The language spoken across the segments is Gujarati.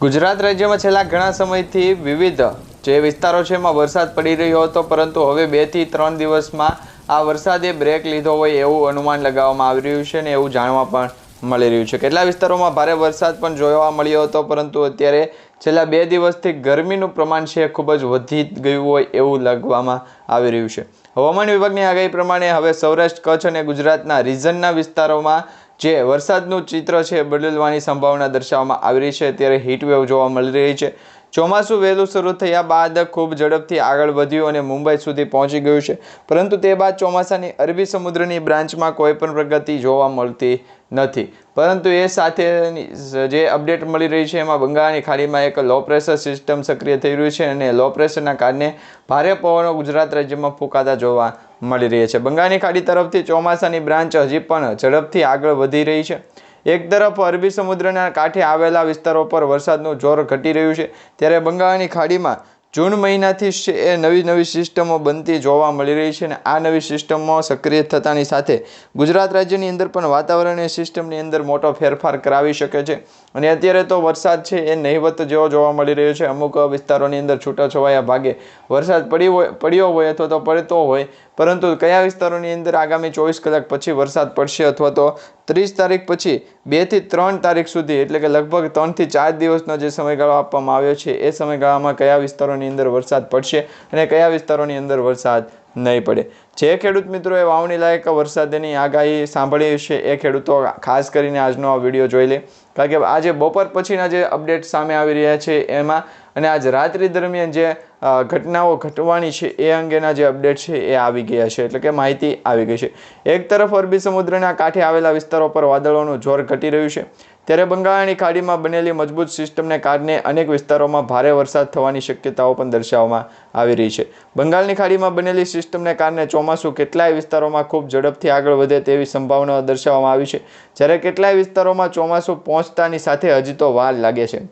ગુજરાત રાજ્યમાં છેલ્લા ઘણા સમયથી વિવિધ જે વિસ્તારો છે એમાં વરસાદ પડી રહ્યો હતો, પરંતુ હવે બેથી ત્રણ દિવસમાં આ વરસાદે બ્રેક લીધો હોય એવું અનુમાન લગાવવામાં આવી રહ્યું છે ને એવું જાણવા પણ મળી રહ્યું છે. કેટલા વિસ્તારોમાં ભારે વરસાદ પણ જોવા મળ્યો હતો, પરંતુ અત્યારે છેલ્લા બે દિવસથી ગરમીનું પ્રમાણ છે ખૂબ જ વધી ગયું હોય એવું લાગવામાં આવી રહ્યું છે. હવામાન વિભાગની આગાહી પ્રમાણે હવે સૌરાષ્ટ્ર, કચ્છ અને ગુજરાતના રીઝનના વિસ્તારોમાં જે વરસાદનું ચિત્ર છે બદલવાની સંભાવના દર્શાવવામાં આવી રહી છે. ત્યારે હીટવેવ જોવા મળી રહી છે. ચોમાસું વહેલું શરૂ થયા બાદ ખૂબ ઝડપથી આગળ વધ્યું અને મુંબઈ સુધી પહોંચી ગયું છે. પરંતુ તે બાદ ચોમાસાની અરબી સમુદ્રની બ્રાન્ચમાં કોઈ પણ પ્રગતિ જોવા મળતી નથી. પરંતુ એ સાથેની જે અપડેટ મળી રહી છે, એમાં બંગાળની ખાડીમાં એક લો પ્રેશર સિસ્ટમ સક્રિય થઈ રહ્યું છે અને લો પ્રેશરના કારણે ભારે પવનો ગુજરાત રાજ્યમાં ફૂંકાતા જોવા મળી રહ્યા છે. બંગાળની ખાડી તરફથી ચોમાસાની બ્રાન્ચ હજી પણ ઝડપથી આગળ વધી રહી છે. એક તરફ અરબી સમુદ્રના કાંઠે આવેલા વિસ્તારો પર વરસાદનું જોર ઘટી રહ્યું છે, ત્યારે બંગાળની ખાડીમાં જૂન મહિનાથી એ નવી નવી સિસ્ટમો બનતી જોવા મળી રહી છે અને આ નવી સિસ્ટમો સક્રિય થતાની સાથે ગુજરાત રાજ્યની અંદર પણ વાતાવરણીય સિસ્ટમની અંદર મોટો ફેરફાર કરાવી શકે છે. અને અત્યારે તો વરસાદ છે એ નહિવત જેવો જોવા મળી રહ્યો છે. અમુક વિસ્તારોની અંદર છૂટાછવાયા ભાગે વરસાદ પડી હોય, પડ્યો હોય અથવા તો પડતો હોય, પરંતુ કયા વિસ્તારોની અંદર આગામી ચોવીસ કલાક પછી વરસાદ પડશે અથવા તો ત્રીસ તારીખ પછી બેથી ત્રણ તારીખ સુધી, એટલે કે લગભગ ત્રણથી ચાર દિવસનો જે સમયગાળો આપવામાં આવ્યો છે, એ સમયગાળામાં કયા વિસ્તારોની અંદર વરસાદ પડશે અને કયા વિસ્તારોની અંદર વરસાદ નહીં પડે. જે ખેડૂત મિત્રોએ વાવણી લાયક વરસાદની આગાહી સાંભળી છે, એ ખેડૂતો ખાસ કરીને આજનો આ વીડિયો જોઈ લે. કારણ કે આજે બપોર પછીના જે અપડેટ સામે આવી રહ્યા છે, એમાં અને આજ રાત્રિ દરમિયાન જે ઘટનાઓ ઘટવાની છે, એ અંગેના જે અપડેટ છે, એ આવી ગયા છે. એટલે કે માહિતી આવી ગઈ છે. એક તરફ અરબી સમુદ્રના કાંઠે આવેલા વિસ્તારો પર વાદળોનું જોર ઘટી રહ્યું છે. ત્યારે બંગાળની ખાડીમાં બનેલી મજબૂત સિસ્ટમને કારણે અનેક વિસ્તારોમાં ભારે વરસાદ થવાની શક્યતાઓ પણ દર્શાવવામાં આવી રહી છે. બંગાળની ખાડીમાં બનેલી સિસ્ટમને કારણે ચોમાસું કેટલાય વિસ્તારોમાં ખૂબ ઝડપથી આગળ વધે તેવી સંભાવનાઓ દર્શાવવામાં આવી છે. જ્યારે કેટલાય વિસ્તારોમાં ચોમાસું પહોંચતાની સાથે હજી તો વાર લાગે છે.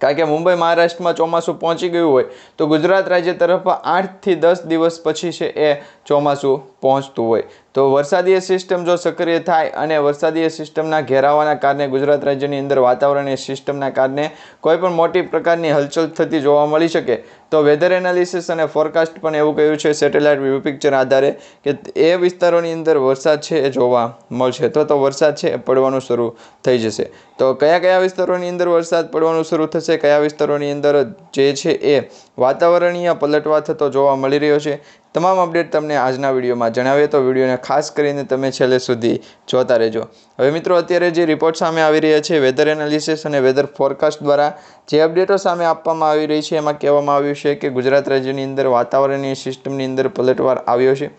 કારણ કે મુંબઈ, મહારાષ્ટ્રમાં ચોમાસું પહોંચી ગયું હોય તો ગુજરાત રાજ્ય તરફ આઠથી દસ દિવસ પછી છે એ ચોમાસું પહોંચતું હોય. તો વરસાદીય સિસ્ટમ જો સક્રિય થાય અને વરસાદીય સિસ્ટમના ઘેરાવાના કારણે ગુજરાત રાજ્યની અંદર વાતાવરણીય સિસ્ટમના કારણે કોઈ પણ મોટી પ્રકારની હલચલ થતી જોવા મળી શકે, તો વેધર એનાલિસિસ અને ફોરકાસ્ટ પણ એવું કહ્યું છે સેટેલાઇટ વ્યૂ પિક્ચર આધારે કે એ વિસ્તારોની અંદર વરસાદ છે એ જોવા મળશે. તો તો વરસાદ છે એ પડવાનું શરૂ થઈ જશે. તો કયા કયા વિસ્તારોની અંદર વરસાદ પડવાનું શરૂ થશે, કયા વિસ્તારોની અંદર જે છે એ વાતાવરણીય પલટવા થતો જોવા મળી રહ્યો છે. તમામ અપડેટ તમને આજના વિડીયોમાં જણાવીએ તો વિડીયોને ખાસ કરીને તમે છેલ્લે સુધી જોતા રહેજો. હવે મિત્રો, અત્યારે જે રિપોર્ટ સામે આવી રહ્યા છે વેધર એનાલિસિસ અને વેધર ફોરકાસ્ટ દ્વારા જે અપડેટો સામે આપવામાં આવી રહી છે, એમાં કહેવામાં આવ્યું છે કે ગુજરાત રાજ્યની અંદર વાતાવરણીય સિસ્ટમની અંદર પલટવાર આવ્યો છે.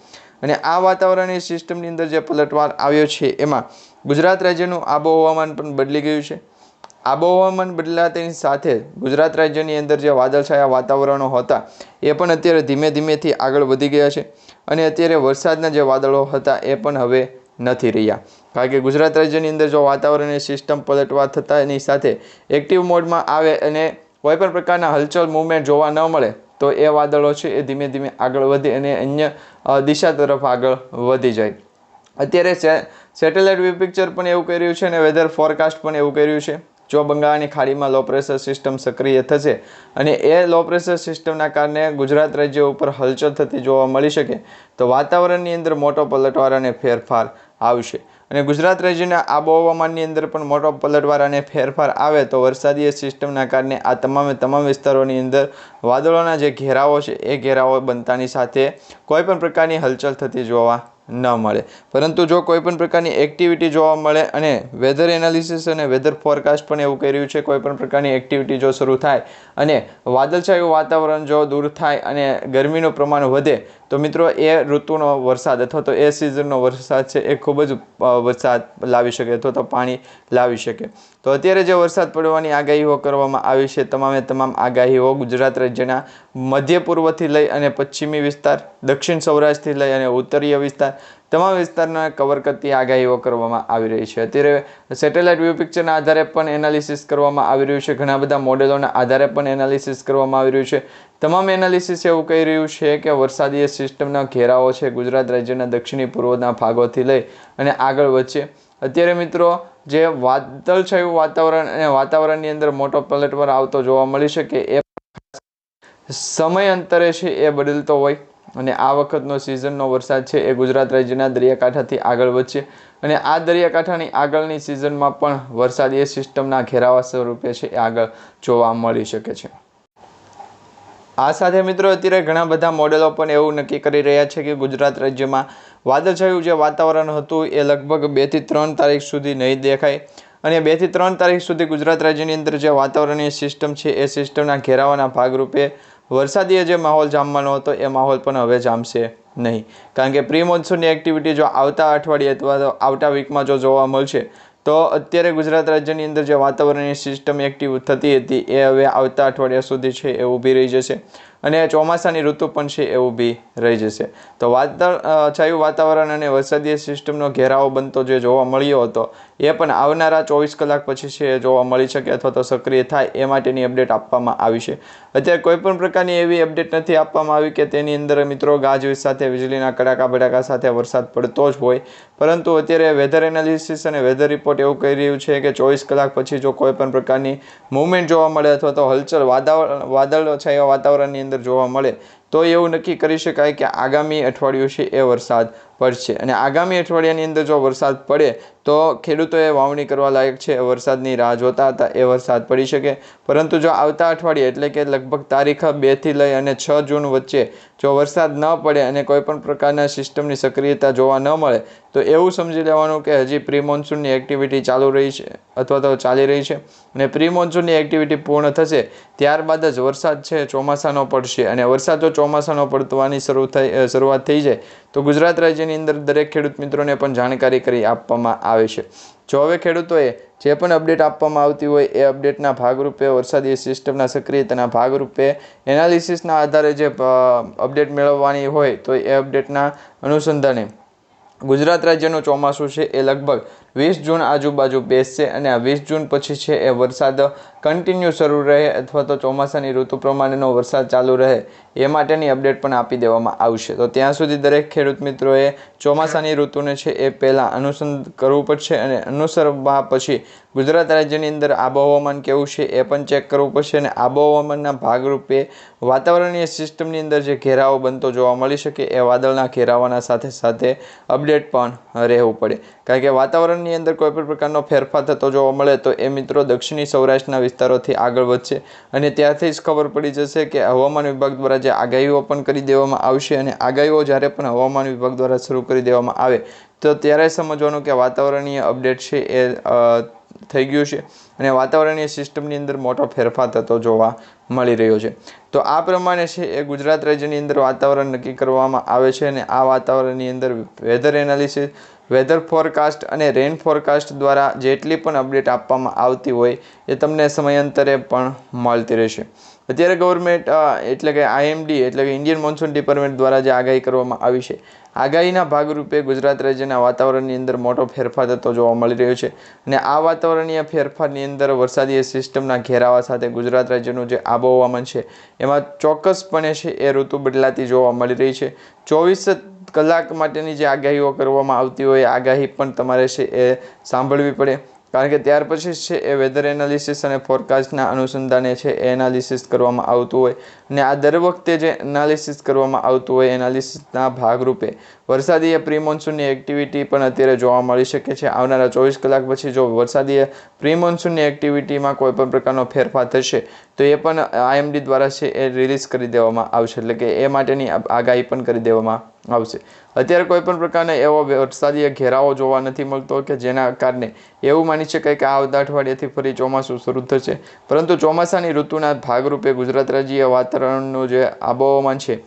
અને આ વાતાવરણીય સિસ્ટમની અંદર જે પલટવાર આવ્યો છે, એમાં ગુજરાત રાજ્યનું આબોહવામાન પણ બદલી ગયું છે. આબોહવામાન બદલાતાની સાથે ગુજરાત રાજ્યની અંદર જે વાદળછાયા વાતાવરણો હતા, એ પણ અત્યારે ધીમે ધીમેથી આગળ વધી ગયા છે અને અત્યારે વરસાદના જે વાદળો હતા, એ પણ હવે નથી રહ્યા. કારણ કે ગુજરાત રાજ્યની અંદર જો વાતાવરણની સિસ્ટમ પલટવા થતાની સાથે એક્ટિવ મોડમાં આવે અને કોઈ પણ પ્રકારના હલચલ મૂવમેન્ટ જોવા ન મળે, તો એ વાદળો છે એ ધીમે ધીમે આગળ વધે અને અન્ય દિશા તરફ આગળ વધી જાય. અત્યારે સેટેલાઇટ વ્યૂ પિક્ચર પણ એવું કર્યું છે અને વેધર ફોરકાસ્ટ પણ એવું કર્યું છે. જો બંગાળની ખાડીમાં લો પ્રેશર સિસ્ટમ સક્રિય થશે અને એ લો પ્રેશર સિસ્ટમના કારણે ગુજરાત રાજ્ય ઉપર હલચલ થતી જોવા મળી શકે, તો વાતાવરણની અંદર મોટો પલટવાર અને ફેરફાર આવશે. અને ગુજરાત રાજ્યના આબોહવામાનની અંદર પણ મોટો પલટવાર અને ફેરફાર આવે તો વરસાદીય સિસ્ટમના કારણે આ તમામે તમામ વિસ્તારોની અંદર વાદળોના જે ઘેરાવો છે, એ ઘેરાવો બનતાની સાથે કોઈપણ પ્રકારની હલચલ થતી જોવા ન મળે. પરંતુ જો કોઈ પણ પ્રકારની એક્ટિવિટી જોવા મળે અને વેધર એનાલિસિસ અને વેધર ફોરકાસ્ટ પણ એવું કર્યું છે, કોઈ પણ પ્રકારની એક્ટિવિટી જો શરૂ થાય અને વાદળછાયું વાતાવરણ જો દૂર થાય અને ગરમીનું પ્રમાણ વધે, તો મિત્રો એ ઋતુનો વરસાદ અથવા તો એ સિઝનનો વરસાદ છે, એ ખૂબ જ વરસાદ લાવી શકે અથવા તો પાણી લાવી શકે. તો અત્યારે જે વરસાદ પડવાની આગાહીઓ કરવામાં આવી છે. તમામે તમામ આગાહીઓ ગુજરાત રાજ્યના મધ્ય પૂર્વથી લઈ અને પશ્ચિમી વિસ્તાર, દક્ષિણ સૌરાષ્ટ્રથી લઈ અને ઉત્તરીય વિસ્તાર તમામ વિસ્તારના કવર કરતી આગાહીઓ કરવામાં આવી રહી છે. અત્યારે સેટેલાઇટ વ્યૂ પિક્ચરના આધારે પણ એનાલિસિસ કરવામાં આવી રહ્યું છે. ઘણા બધા મોડેલોના આધારે પણ એનાલિસિસ કરવામાં આવી રહ્યું છે. તમામ એનાલિસિસ એવું કહી રહ્યું છે કે વરસાદીય સિસ્ટમના ઘેરાવો છે ગુજરાત રાજ્યના દક્ષિણી પૂર્વના ભાગોથી લઈ અને આગળ વધશે. અત્યારે મિત્રો જે વાદળછાયું વાતાવરણ અને વાતાવરણની અંદર મોટો પલટવાર આવતો જોવા મળી શકે, એ સમય અંતરે છે એ બદલતો હોય. અને આ વખતનો સિઝનનો વરસાદ છે એ ગુજરાત રાજ્યના દરિયાકાંઠાથી આગળ વધશે. અને આ દરિયાકાંઠાની આગળની સિઝનમાં પણ વરસાદ એ સિસ્ટમના ઘેરાવા સ્વરૂપે છે એ આગળ જોવા મળી શકે છે. આ સાથે મિત્રો અત્યારે ઘણા બધા મોડેલો પણ એવું નક્કી કરી રહ્યા છે કે ગુજરાત રાજ્યમાં વાદળછાયું જે વાતાવરણ હતું એ લગભગ બેથી ત્રણ તારીખ સુધી નહીં દેખાય. અને બેથી ત્રણ તારીખ સુધી ગુજરાત રાજ્યની અંદર જે વાતાવરણીય સિસ્ટમ છે એ સિસ્ટમના ઘેરાવાના ભાગરૂપે વરસાદીય જે માહોલ જામવાનો હતો એ માહોલ પણ હવે જામશે નહીં. કારણ કે પ્રી મોન્સૂનની એક્ટિવિટી જો આવતા અઠવાડિયે અથવા તો આવતા વીકમાં જો જોવા મળશે તો અત્યારે ગુજરાત રાજ્યની અંદર જે વાતાવરણની સિસ્ટમ એક્ટિવ થતી હતી એ હવે આવતા અઠવાડિયા સુધી છે એ ઊભી રહી જશે. અને ચોમાસાની ઋતુ પણ છે એ ઊભી રહી જશે. તો વાદળ છાયું વાતાવરણ અને વરસાદીય સિસ્ટમનો ઘેરાવો બનતો જે જોવા મળ્યો હતો, એ પણ આવનારા ચોવીસ કલાક પછી છે એ જોવા મળી શકે અથવા તો સક્રિય થાય એ માટેની અપડેટ આપવામાં આવી છે. અત્યારે કોઈપણ પ્રકારની એવી અપડેટ નથી આપવામાં આવી કે તેની અંદર મિત્રો ગાજવીજ સાથે, વીજળીના કડાકા ભડાકા સાથે વરસાદ પડતો જ હોય. પરંતુ અત્યારે વેધર એનાલિસિસ અને વેધર રિપોર્ટ એવું કહી રહ્યું છે કે ચોવીસ કલાક પછી જો કોઈ પણ પ્રકારની મૂવમેન્ટ જોવા મળે અથવા તો હલચલ, વાદળ વાદળ, છાયા વાતાવરણની અંદર જોવા મળે તો એવું નક્કી કરી શકાય કે આગામી અઠવાડિયું છે એ વરસાદ પડશે. અને આગામી અઠવાડિયાની અંદર જો વરસાદ પડે, તો ખેડૂતોએ વાવણી કરવા લાયક છે. વરસાદની રાહ જોતા હતા, એ વરસાદ પડી શકે. પરંતુ જો આવતા અઠવાડિયે, એટલે કે લગભગ તારીખ બેથી લઈ અને છ જૂન વચ્ચે, જો વરસાદ ન પડે અને કોઈપણ પ્રકારના સિસ્ટમની સક્રિયતા જોવા ન મળે, તો એવું સમજી લેવાનું કે હજી પ્રી મોન્સૂનની એક્ટિવિટી ચાલુ રહી છે, અથવા તો ચાલી રહી છે. અને પ્રી મોન્સૂનની એક્ટિવિટી પૂર્ણ થશે, ત્યારબાદ જ વરસાદ છે, ચોમાસાનો પડશે. અને વરસાદ જો ચોમાસાનો પડવાની શરૂ થઈ શરૂઆત થઈ જાય તો ગુજરાત રાજ્યની અંદર દરેક ખેડૂત મિત્રોને પણ જાણકારી કરી આપવામાં આવે છે. જો હવે ખેડૂતોએ જે પણ અપડેટ આપવામાં આવતી હોય એ અપડેટના ભાગરૂપે વરસાદી સિસ્ટમના સક્રિયતાના ભાગરૂપે એનાલિસિસના આધારે જે અપડેટ મેળવવાની હોય તો એ અપડેટના અનુસંધાને ગુજરાત રાજ્યનું ચોમાસું છે એ લગભગ વીસ જૂન આજુબાજુ બેસશે અને આ વીસ જૂન પછી છે એ વરસાદ કન્ટિન્યુ શરૂ રહે અથવા તો ચોમાસાની ઋતુ પ્રમાણેનો વરસાદ ચાલુ રહે એ માટેની અપડેટ પણ આપી દેવામાં આવશે. તો ત્યાં સુધી દરેક ખેડૂત મિત્રોએ ચોમાસાની ઋતુને છે એ પહેલાં અનુસંધ કરવું પડશે અને અનુસરવા પછી ગુજરાત રાજ્યની અંદર આબોહવામાન કેવું છે એ પણ ચેક કરવું પડશે અને આબોહવામાનના ભાગરૂપે વાતાવરણીય સિસ્ટમની અંદર જે ઘેરાવો બનતો જોવા મળી શકે એ વાદળના ઘેરાવાના સાથે સાથે અપડેટ પણ રહેવું પડે. કારણ કે વાતાવરણની અંદર કોઈ પણ પ્રકારનો ફેરફાર થતો જોવા મળે તો એ મિત્રો દક્ષિણી સૌરાષ્ટ્રના વિસ્તારોથી આગળ વધશે. અને ત્યારથી જ ખબર પડી જશે કે હવામાન વિભાગ દ્વારા જે આગાહીઓ પણ કરી દેવામાં આવશે અને આગાહીઓ જ્યારે પણ હવામાન વિભાગ દ્વારા શરૂ કરી દેવામાં આવે, તો ત્યારે સમજવાનું કે વાતાવરણીય અપડેટ છે એ થઈ ગયું છે. અને વાતાવરણીય સિસ્ટમની અંદર મોટો ફેરફાર થતો જોવા મળી રહ્યો છે. તો આ પ્રમાણે છે એ ગુજરાત રાજ્યની અંદર વાતાવરણ નક્કી કરવામાં આવે છે અને આ વાતાવરણની અંદર વેધર એનાલિસિસ વેધર ફોરકાસ્ટ અને રેન ફોરકાસ્ટ દ્વારા જેટલી પણ અપડેટ આપવામાં આવતી હોય એ તમને સમયાંતરે પણ મળતી રહેશે. અત્યારે ગવર્મેન્ટ એટલે કે આઈએમડી એટલે કે ઇન્ડિયન મોન્સૂન ડિપાર્ટમેન્ટ દ્વારા જે આગાહી કરવામાં આવી છે, આગાહીના ભાગરૂપે ગુજરાત રાજ્યના વાતાવરણની અંદર મોટો ફેરફાર થતો જોવા મળી રહ્યો છે અને આ વાતાવરણીય ફેરફારની અંદર વરસાદી સિસ્ટમના ઘેરાવા સાથે ગુજરાત રાજ્યનું જે આબોહવામાન છે, એમાં ચોક્કસપણે છે એ ઋતુ બદલાતી જોવા મળી રહી છે. ચોવીસ કલાક માટેની જે આગાહીઓ કરવામાં આવતી હોય આગાહી પણ તમારે છે એ સાંભળવી પડે. કારણ કે ત્યાર પછી છે એ વેધર એનાલિસિસ અને ફોરકાસ્ટના અનુસંધાને છે એ એનાલિસિસ કરવામાં આવતું હોય. અને આ દર વખતે જે એનાલિસિસ કરવામાં આવતું હોય એનાલિસિસના ભાગરૂપે વરસાદીય પ્રી મોન્સૂનની એક્ટિવિટી પણ અત્યારે જોવા મળી શકે છે. આવનારા ચોવીસ કલાક પછી જો વરસાદીય પ્રી મોન્સૂનની એક્ટિવિટીમાં કોઈ પણ પ્રકારનો ફેરફાર થશે, તો એ પણ આઈએમડી દ્વારા છે એ રિલીઝ કરી દેવામાં આવશે. એટલે કે એ માટેની આગાહી પણ કરી દેવામાં આવશે. અત્યારે કોઈ પણ પ્રકારના એવો વરસાદીય ઘેરાવો જોવા નથી મળતો કે જેના કારણે એવું માની શકાય કે આવતા અઠવાડિયાથી ફરી ચોમાસું શરૂ થશે. પરંતુ ચોમાસાની ઋતુના ભાગરૂપે ગુજરાત રાજ્ય વાતાવરણનું જે આબોહવામાન છે,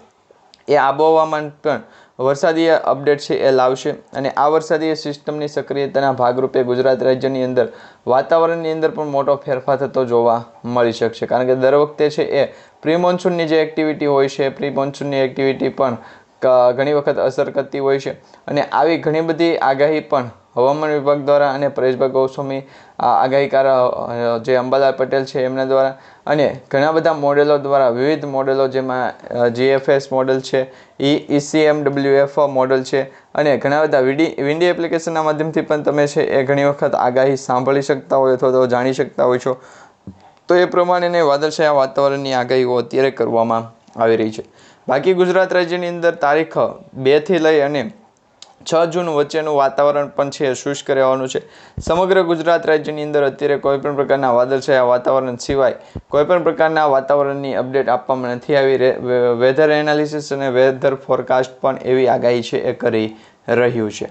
એ આબોહવામાન પણ વરસાદીય અપડેટ છે એ લાવશે અને આ વરસાદીય સિસ્ટમની સક્રિયતાના ભાગરૂપે ગુજરાત રાજ્યની અંદર વાતાવરણની અંદર પણ મોટો ફેરફાર થતો જોવા મળી શકશે. કારણ કે દર વખતે છે એ પ્રી મોન્સૂનની જે એક્ટિવિટી હોય છે પ્રી મોન્સૂનની એક્ટિવિટી પણ ઘણી વખત અસર કરતી હોય છે. અને આવી ઘણી બધી આગાહી પણ હવામાન વિભાગ દ્વારા અને પરેશભાઈ ગોસ્વામી આગાહીકાર જે અંબાલાલ પટેલ છે એમના દ્વારા અને ઘણા બધા મોડેલો દ્વારા વિવિધ મોડેલો જેમાં જીએફએસ મોડેલ છે E, ઈ ઈસીએમડબ્લ્યુએફ મોડેલ છે અને ઘણા બધા વિડી વિન્ડી એપ્લિકેશનના માધ્યમથી પણ તમે છે એ ઘણી વખત આગાહી સાંભળી શકતા હોય અથવા તો જાણી શકતા હોય છો. તો એ પ્રમાણેને વાદળછાયા વાતાવરણની આગાહીઓ અત્યારે કરવામાં આવી રહી છે. બાકી ગુજરાત રાજ્યની અંદર તારીખ બેથી લઈ અને છ જૂન વચ્ચેનું વાતાવરણ પણ છે, શુષ્ક રહેવાનું છે. સમગ્ર ગુજરાત રાજ્યની અંદર અત્યારે કોઈપણ પ્રકારના વાદળછાયા વાતાવરણ સિવાય કોઈપણ પ્રકારના વાતાવરણની અપડેટ આપવામાં નથી આવી. વેધર એનાલિસિસ અને વેધર ફોરકાસ્ટ પણ એવી આગાહી છે, એ કરી રહ્યું છે.